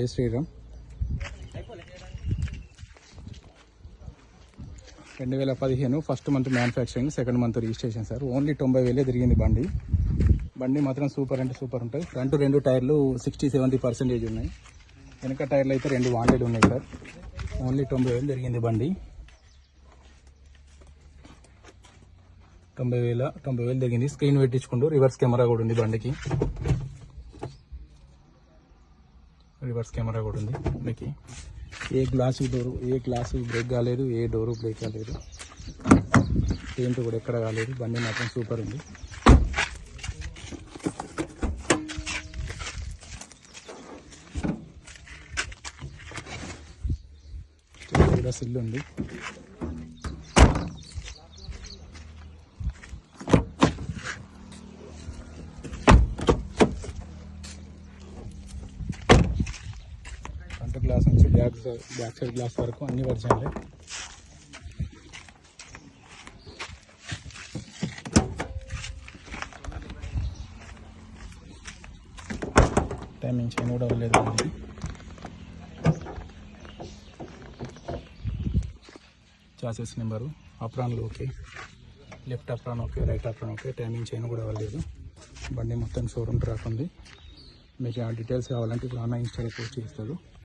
జై శ్రీరామ్. రెండు వేల పదిహేను first month manufacturing second month registration sir. Only తొంభై వేలే తిరిగింది బండి. బండి మాత్రం సూపర్ అంటే సూపర్ ఉంటుంది ఫ్రంట్ రెండు టైర్లు సిక్స్టీ సెవెంటీ పర్సెంటేజ్ ఉన్నాయి. వెనక టైర్లు అయితే రెండు వాంటెడ్ ఉన్నాయి సార్. ఓన్లీ తొంభై వేలు తిరిగింది బండి. తొంభై వేల తొంభై వేలు తిరిగింది. స్క్రీన్ పెట్టించుకుంటూ రివర్స్ కెమెరా కూడా ఉంది బండికి. రివర్స్ కెమెరా కూడా ఉంది మనకి ఏ గ్లాసు డోరు ఏ గ్లాసు బ్రేక్ కాలేదు ఏ డోరు బ్రేక్ కాలేదు. పెయింట్ కూడా ఎక్కడ కాలేదు బండి మాత్రం సూపర్ ఉంది. కూడా సిల్ ఉంది. ఫ్రంట్ గ్లాస్ నుంచి back side back side glass వరకు అన్ని వర్షన్లే టైమింగ్ చైన్ కూడా అవ్వలేదు chassis number అప్రాన్లు okay. Left apron okay right apron okay timing chain కూడా అవ్వలేదు. బండి మొత్తం షోరూమ్ ట్రాక్ ఉంది మీకు ఆ డీటెయిల్స్ కావాలంటే ఇప్పుడు ఆన్లైన్ ఇన్స్టాలో పోస్ట్ చేస్తారు